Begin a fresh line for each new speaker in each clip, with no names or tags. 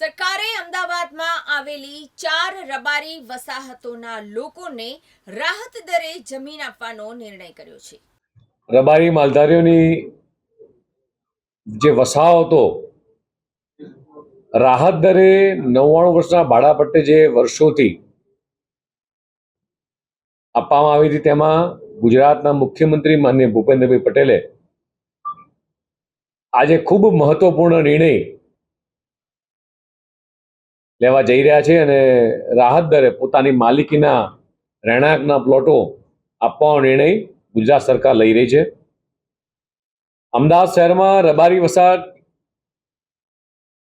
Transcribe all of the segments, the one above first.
સરકારે અમદાવાદમાં આવેલી ચાર રબારી વસાહતોના લોકોને રાહત દરે જમીન આપવાનો નિર્ણય કર્યો છે.
રબારી માલધારીઓની જે વસાહતો, રાહત દરે નવ્વાણું વર્ષના ભાડા પટ્ટે જે વર્ષોથી આપવામાં આવી હતી, તેમાં ગુજરાતના મુખ્યમંત્રી માન્ય ભૂપેન્દ્રભાઈ પટેલે આજે ખૂબ મહત્વપૂર્ણ નિર્ણય લેવા જઈ રહ્યા છે અને રાહત દરે પોતાની માલિકીના રહેણાંકના પ્લોટો આપવાનો નિર્ણય ગુજરાત સરકાર લઈ રહી છે. અમદાવાદ શહેરમાં રબારી વસાહત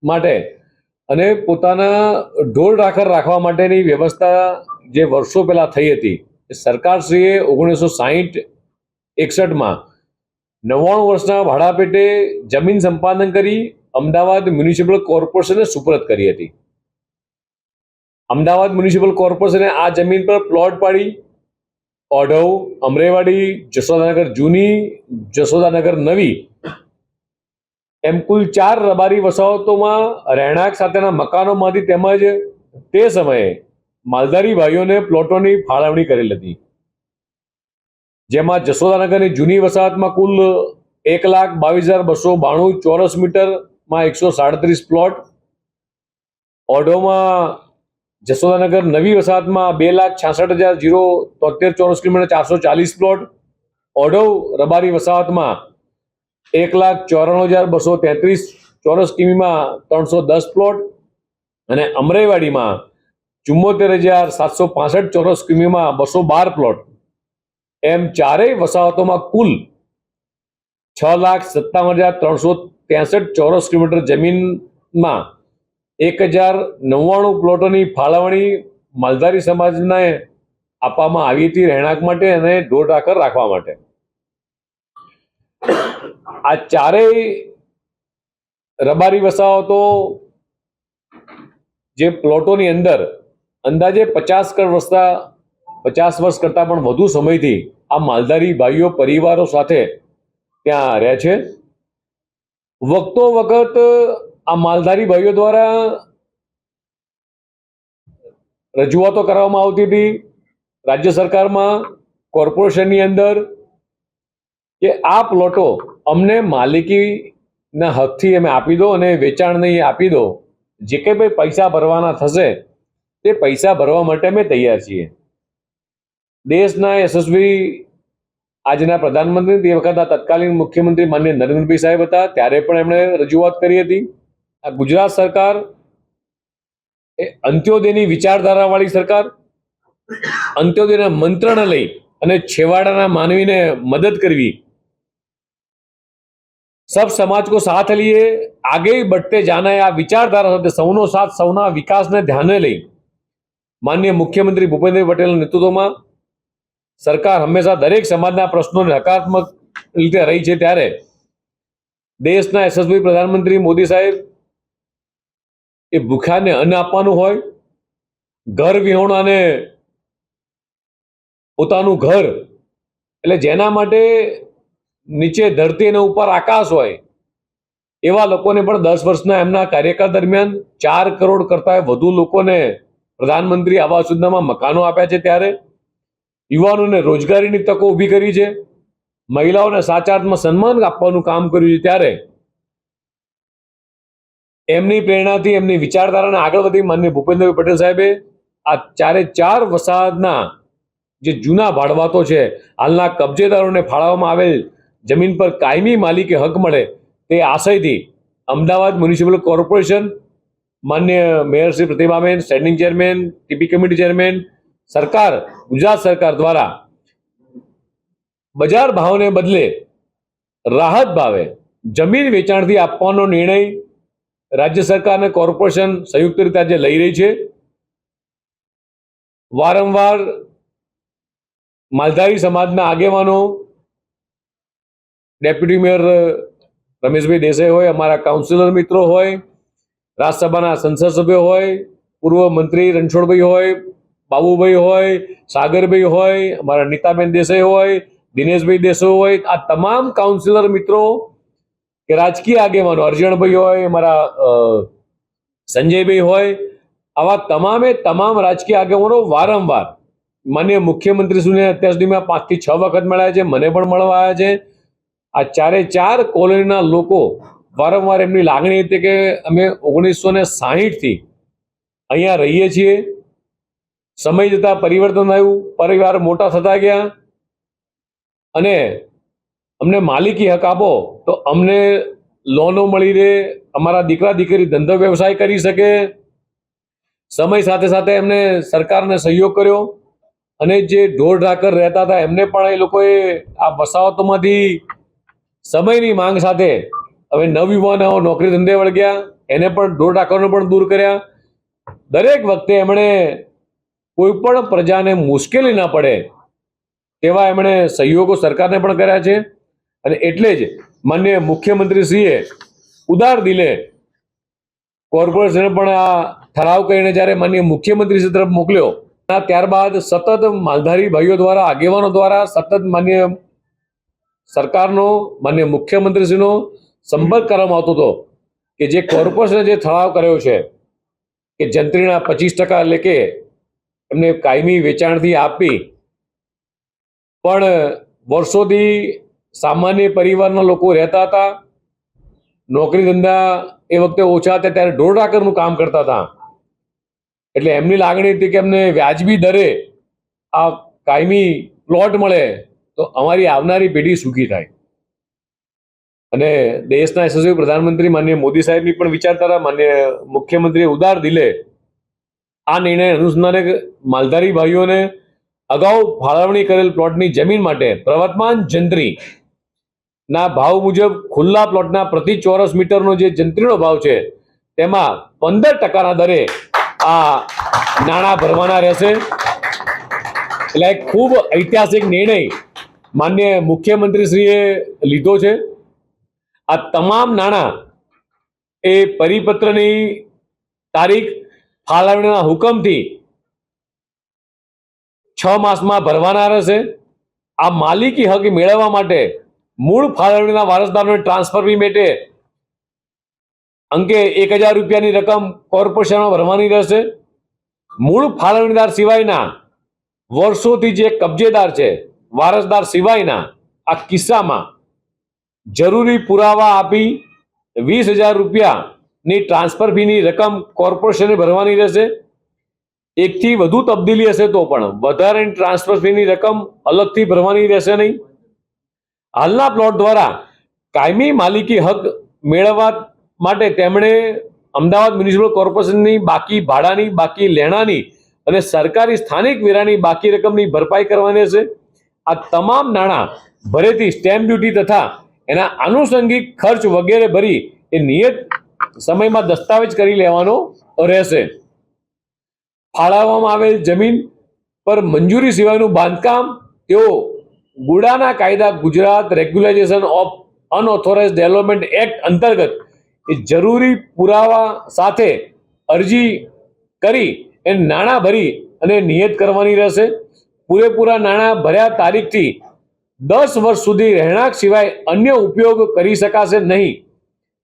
માટે અને પોતાના ઢોર રાખર રાખવા માટેની વ્યવસ્થા જે વર્ષો પહેલાં થઈ હતી, એ સરકારશ્રીએ ઓગણીસો સાહીઠ એકસઠમાં નવ્વાણું વર્ષના ભાડા પેટે જમીન સંપાદન કરી અમદાવાદ મ્યુનિસિપલ કોર્પોરેશને સુપરત કરી હતી. અમદાવાદ મ્યુનિસિપલ કોર્પોરેશને આ જમીન પર પ્લોટ પાડી. ઓઢવ, અમરેવાડી, જશોદાનગર જૂની, જશોદાનગર નવી. એમ કુલ ચાર રબારી વસાહતોમાં રહેણાંક સાથેના મકાનોમાંથી તેમજ તે સમયે માલધારી ભાઈઓને પ્લોટોની ફાળવણી કરેલ હતી. જેમાં જશોદાનગરની જૂની વસાહતમાં કુલ એક લાખ બાવીસ હજાર બસો બાણું ચોરસ મીટરમાં એકસો સાડત્રીસ પ્લોટ. ઓઢવમાં જશોદાનગર નવી વસાહતમાં બે લાખ છાસઠ હજાર જીરો તોતેર ચોરસ કિલોમીટર ચારસો ચાલીસ પ્લોટ. ઓઢવ રબારી વસાહતમાં એક લાખ ચોરાણું હજાર બસો તેત્રીસ ચોરસ કિમીમાં ત્રણસો દસ પ્લોટ અને અમરેવાડીમાં ચુમ્મોતેર હજાર સાતસો પાસઠ ચોરસ કિમીમાં બસો બાર પ્લોટ. એમ ચારેય વસાહતોમાં કુલ છ લાખ સત્તાવન હજાર ત્રણસો ત્રેસઠ ચોરસ કિલોમીટર જમીનમાં એક હજાર નવ્વાણું પ્લોટોની ફાળવણી માલધારી સમાજને આપવામાં આવી હતી રહેણાંક માટે અને ઢોર આકર રાખવા માટે. આ ચારેય રબારી વસાહતો જે પ્લોટોની અંદર અંદાજે પચાસ કર વર્ષતા પચાસ વર્ષ કરતાં પણ વધુ સમયથી આ માલધારી ભાઈઓ, પરિવારો સાથે ત્યાં રહે છે. વખતો વખત આ માલધારી ભાઈઓ દ્વારા રજૂઆતો કરવામાં આવતી હતી. રાજ્ય સરકારમાં, કોર્પોરેશનની અંદર કે આ પ્લોટો અમને માલિકીના હકથી અમે આપી દો અને વેચાણ નહીં આપી દો. જે કંઈ ભાઈ પૈસા ભરવાના થશે, તે પૈસા ભરવા માટે અમે તૈયાર છીએ. દેશના યશસ્વી આજના પ્રધાનમંત્રી તે વખત તત્કાલીન મુખ્યમંત્રી માન્ય નરેન્દ્રભાઈ સાહેબ હતા, ત્યારે પણ એમણે રજૂઆત કરી હતી. આ ગુજરાત સરકાર એ અંત્યોદયની વિચારધારાવાળી સરકાર, અંત્યોદયના મંત્રને લઈ અને છેવાડાના માનવીને મદદ કરવી. સબ સમાજ કો સાથ લઈએ આગે બઢતે જાના આ વિચારધારા સાથે સૌનો સાથ, સૌના વિકાસને ધ્યાને લઈ. માનનીય મુખ્યમંત્રી ભૂપેન્દ્ર પટેલના નેતૃત્વમાં સરકાર હંમેશા દરેક સમાજના પ્રશ્નોને હકારાત્મક રીતે રહી છે ત્યારે. દેશના યશસ્વી પ્રધાનમંત્રી મોદી સાહેબ એ ભૂખ્યાને અન્ન આપવાનું હોય, ઘર વિહોણાને પોતાનું ઘર, એટલે જેના માટે નીચે ધરતી અને ઉપર આકાશ હોય, એવા લોકોને પણ દસ વર્ષના એમના કાર્યકાળ દરમિયાન ચાર કરોડ કરતાં વધુ લોકોને પ્રધાનમંત્રી આવાસ યોજનામાં મકાનો આપ્યા છે ત્યારે. યુવાનોને રોજગારીની તકો ઊભી કરી છે. મહિલાઓને સાચા અર્થમાં સન્માન આપવાનું કામ કર્યું છે ત્યારે. એમની પ્રેરણાથી, એમની વિચારધારાને આગળ વધી માન્ય ભૂપેન્દ્રભાઈ પટેલ સાહેબે આ ચારે ચાર વસાહતના જે જૂના ભાડવાતો છે, હાલના કબજેદારોને ફાળવવામાં આવેલ જમીન પર કાયમી માલિકે હક મળે તે આશયથી અમદાવાદ મ્યુનિસિપલ કોર્પોરેશન માન્ય mayor Shri Pratibhaben standing chairman, TP committee chairman, સરકાર, ગુજરાત સરકાર દ્વારા બજાર ભાવને બદલે રાહત ભાવે જમીન વેચાણથી આપવાનો નિર્ણય રાજ્ય સરકાર અને કોર્પોરેશન સંયુક્ત રીતે આજે લઈ રહી છે. વારંવાર માલધારી સમાજના આગેવાનો, ડેપ્યુટી મેયર રમેશભાઈ દેસાઈ હોય, અમારા કાઉન્સિલર મિત્રો હોય, રાજ્યસભાના સંસદ સભ્યો હોય, પૂર્વ મંત્રી રણછોડભાઈ હોય, બાબુભાઈ હોય, સાગરભાઈ હોય, અમારા નીતાબેન દેસાઈ હોય, દિનેશભાઈ દેસાઈ હોય, આ તમામ કાઉન્સિલર મિત્રો કે રાજકીય આગેવાનો અર્જણભાઈ હોય અમારા સંજયભાઈ હોય, આવા તમામે તમામ રાજકીય આગેવાનો વારંવાર માન્ય મુખ્યમંત્રીશ્રીને અત્યાર સુધીમાં પાંચથી છ વખત મળ્યા છે, મને પણ મળવા આવ્યા છે. આ ચારે ચાર કોલોનીના લોકો વારંવાર એમની લાગણી હતી કે અમે ઓગણીસો ને સાહીઠથી અહીંયા રહીએ છીએ. સમય જતાં પરિવર્તન આવ્યું, પરિવાર મોટા થતા ગયા અને અમને માલિકી હક આપો, તો અમને લોનો મળી રહે અમારા દીકરા દીકરી ધંધો વ્યવસાય કરી શકે. સમય સાથે સાથે એમને સરકારને સહયોગ કર્યો અને જે ઢોર ઢાકર રહેતા હતા એમને પણ એ લોકોએ આ વસાહતોમાંથી સમયની માંગ સાથે હવે નવયુવાનાઓ નોકરી ધંધે વળગ્યા, એને પણ ઢોર ઢાકરને પણ દૂર કર્યા. દરેક વખતે એમણે કોઈ પણ પ્રજાને મુશ્કેલી ના પડે તેવા એમણે સહયોગો સરકારને પણ કર્યા છે. અને એટલે જ માન્ય મુખ્યમંત્રીશ્રીએ ઉદાર દિલે કોર્પોરેશને પણ આ ઠરાવ કરીને જ્યારે માન્ય મુખ્યમંત્રી તરફ મોકલ્યો ત્યારબાદ સતત માલધારી ભાઈઓ દ્વારા, આગેવાનો દ્વારા સતત માન્ય સરકારનો, માન્ય મુખ્યમંત્રીશ્રીનો સંપર્ક કરવામાં આવતો હતો કે જે કોર્પોરેશને જે ઠરાવ કર્યો છે કે જંત્રીના પચીસ ટકા એટલે કે એમને કાયમી વેચાણથી આપી પણ વર્ષોથી સામાન્ય પરિવારના લોકો રહેતા હતા. નોકરી ધંધા એ વખતે ઓછા હતા, ત્યારે ઢોર ઢાકરનું કામ કરતા હતા. એટલે એમની લાગણી હતી કે એમને વ્યાજબી દરે આ કાયમી પ્લોટ મળે, તો અમારી આવનારી પેઢી સુખી થાય. અને દેશના યશસ્વી પ્રધાનમંત્રી માન્ય મોદી સાહેબની પણ વિચારધારા, માન્ય મુખ્યમંત્રીએ ઉદાર દિલે આ નિર્ણય અનુસંધાને માલધારી ભાઈઓને અગાઉ ફાળવણી કરેલ પ્લોટની જમીન માટે પ્રવર્તમાન જંત્રી ના, ભાવ મુજબ ખુલ્લા પ્લોટના પ્રતિ ચોરસ મીટરનો જે જંત્રીનો ભાવ છે, તેમાં પંદર ટકાના દરે આ નાણાં ભરવાના રહેશે. એટલે ખૂબ ઐતિહાસિક નિર્ણય માન્ય મુખ્યમંત્રીશ્રીએ લીધો છે. આ તમામ નાણાં એ પરિપત્રની તારીખ ફાળવણીના હુકમથી છ માસમાં ભરવાના રહેશે. આ માલિકી હક મેળવવા માટે મૂળ ફાળવણીના વારસદારોને ટ્રાન્સફર માટે અંકે એક હજાર રૂપિયાની રકમ કોર્પોરેશનમાં ભરવાની રહેશે. મૂળ ફાળવણીદાર સિવાયના વર્ષોથી જે કબજેદાર છે, વારસદાર સિવાયના આ કિસ્સામાં જરૂરી પુરાવા આપી વીસ હજાર રૂપિયાની ટ્રાન્સફર ફીની રકમ કોર્પોરેશને ભરવાની રહેશે. એકથી વધુ તબદીલી હશે તો પણ વધારાની ટ્રાન્સફર ફીની રકમ અલગથી ભરવાની રહેશે નહીં. હાલના પ્લોટ દ્વારા કાયમી માલિકી હક મેળવવા માટે તેમણે અમદાવાદ મ્યુનિસિપલ કોર્પોરેશનની બાકી ભાડાની, બાકી લેણાની અને સરકારી સ્થાનિક વેરાની બાકી રકમની ભરપાઈ કરવાની હશે આ તમામ નાણાં ભરેથી સ્ટેમ્પ ડ્યુટી તથા એના આનુષંગિક ખર્ચ વગેરે ભરી એ નિયત સમયમાં દસ્તાવેજ કરી લેવાનો રહેશે. ફાળવવામાં આવેલ જમીન પર મંજૂરી સિવાયનું બાંધકામ, તેઓ ગુડાના કાયદા Gujarat regularisation of unauthorise development act અંતર્ગત એ જરૂરી પુરાવા સાથે અરજી કરી એ નાણાં ભરી અને નિયત કરવાની રહેશે. પૂરેપૂરા નાણાં ભર્યા તારીખથી દસ વર્ષ સુધી રહેણાંક સિવાય અન્ય ઉપયોગ કરી શકાશે નહીં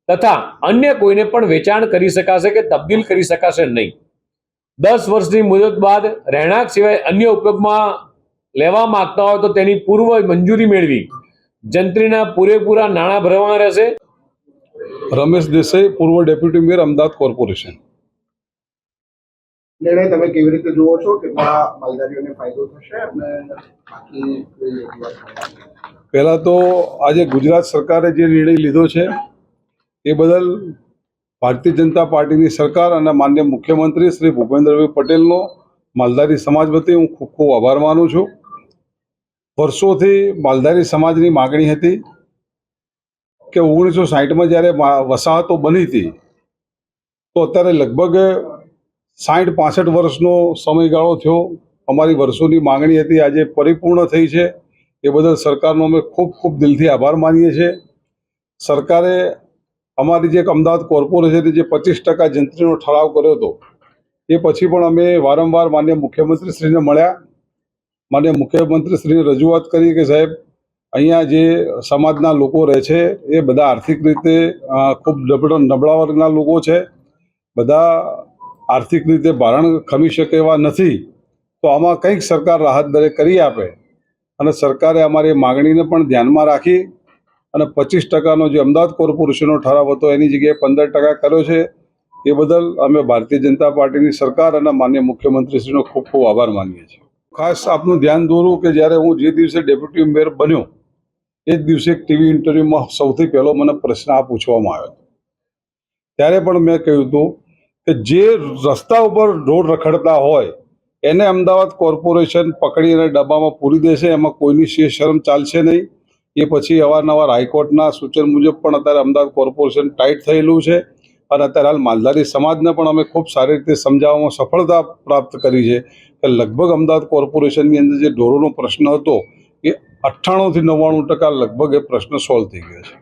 તથા અન્ય કોઈને પણ વેચાણ કરી શકાશે કે તબદીલ કરી શકાશે નહીં. દસ વર્ષની મુદત બાદ રહેણાંક સિવાય અન્ય ઉપયોગમાં લેવા માંગતા હોય તો તેની પૂર્વ મંજૂરી મેળવી. જંત્રીના પૂરેપૂરા નાણાં ભરવાના રહેશે.
રમેશ દેસાઈ પૂર્વ ડેપ્યુટી મેયર અમદાવાદ કોર્પોરેશન.
નિર્ણય તમે કેવી રીતે જુઓ છો કે માલધારીઓને ફાયદો થશે અને બાકી?
પહેલાં તો આજે ગુજરાત સરકારે જે નિર્ણય લીધો છે એ બદલ ભારતીય જનતા પાર્ટીની સરકાર અને માન્ય મુખ્યમંત્રી શ્રી ભૂપેન્દ્રભાઈ પટેલનો માલધારી સમાજ વતી હું ખૂબ ખૂબ આભાર માનું છું. વર્ષોથી માલધારી સમાજની માગણી હતી કે ઓગણીસો સાહીઠમાં જ્યારે વસાહતો બની હતી, તો અત્યારે લગભગ સાઠ પાસઠ વર્ષનો સમયગાળો થયો. અમારી વર્ષોની માંગણી હતી, આજે પરિપૂર્ણ થઈ છે. એ બદલ સરકારનો અમે ખૂબ ખૂબ દિલથી આભાર માનીએ છીએ. સરકારે અમારી જે અમદાવાદ કોર્પોરેશને જે પચીસ ટકા જંત્રીનો ઠરાવ કર્યો હતો, એ પછી પણ અમે વારંવાર માન્ય મુખ્યમંત્રીશ્રીને મળ્યા. માન્ય મુખ્યમંત્રીશ્રીને રજૂઆત કરી કે સાહેબ, અહીંયા જે સમાજના લોકો રહે છે, એ બધા આર્થિક રીતે ખૂબ નબળા વર્ગના લોકો છે. બધા આર્થિક રીતે ભારણ ખમી શકે એવા નથી. તો આમાં કંઈક સરકાર રાહત દરે કરી આપે. અને સરકારે અમારી માગણીને પણ ધ્યાનમાં રાખી અને પચીસ ટકાનો જે અમદાવાદ કોર્પોરેશનનો ઠરાવ હતો, એની જગ્યાએ પંદર ટકા કર્યો છે. એ બદલ અમે ભારતીય જનતા પાર્ટીની સરકાર અને માન્ય મુખ્યમંત્રીશ્રીનો ખૂબ ખૂબ આભાર માનીએ છીએ. ખાસ આપનું ધ્યાન દોરું કે જ્યારે હું જે દિવસે ડેપ્યુટી મેયર બન્યો, એ જ દિવસે એક ટીવી ઇન્ટરવ્યૂમાં સૌથી પહેલો મને પ્રશ્ન આ પૂછવામાં આવ્યો ત્યારે પણ મેં કહ્યું હતું કે જે રસ્તા ઉપર રોડ રખડતા હોય, એને અમદાવાદ કોર્પોરેશન પકડી અને ડબ્બામાં પૂરી દેશે, એમાં કોઈની શે શરમ ચાલશે નહીં. એ પછી અવારનવાર હાઈકોર્ટના સૂચન મુજબ પણ અત્યારે અમદાવાદ કોર્પોરેશન ટાઈટ થયેલું છે. અને અત્યારે હાલ માલધારી સમાજને પણ અમે ખૂબ સારી રીતે સમજાવવામાં સફળતા પ્રાપ્ત કરી છે કે લગભગ અમદાવાદ કોર્પોરેશનની અંદર જે ઢોરોનો પ્રશ્ન હતો એ અઠ્ઠાણુંથી નવ્વાણું ટકા લગભગ એ પ્રશ્ન સોલ્વ થઈ ગયો છે.